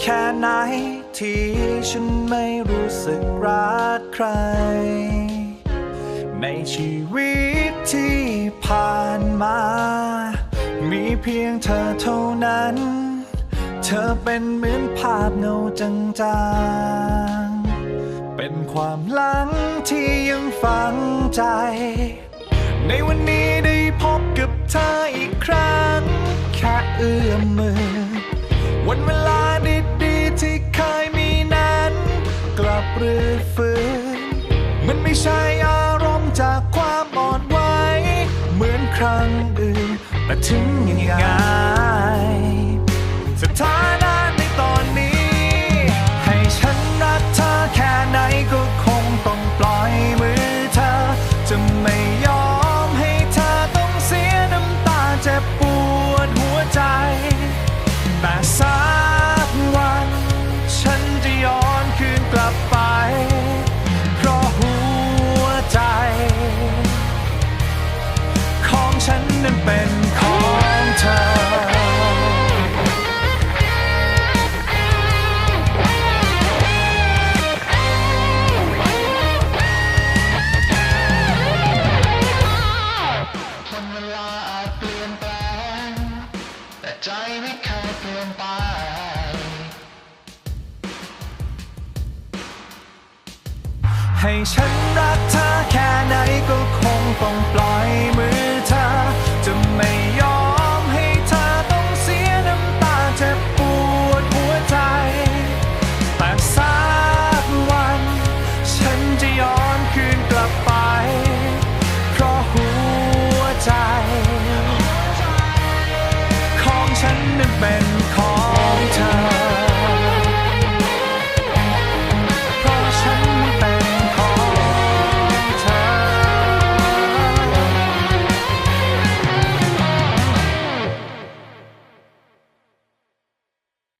แค่ไหนที่ฉันไม่รู้สึกรักใคร ในชีวิตที่ผ่านมา มีเพียงเธอเท่านั้น เธอเป็นเหมือนภาพเงาจางๆ เป็นความหลังที่ยังฝังใจ ในวันนี้ได้พบกับเธออีกครั้ง แค่เอื้อมมือ หรือฝืนมันไม่ใช่อารมณ์จากความอ่อนไหวเหมือนครั้งอื่นแต่ถึงยังไง นั้นเป็นของเธอคนเวลาอาจเปลี่ยนแปแต่ใจไม่เคยเปลี่ยนไป ให้ฉันรักเธอ been caught.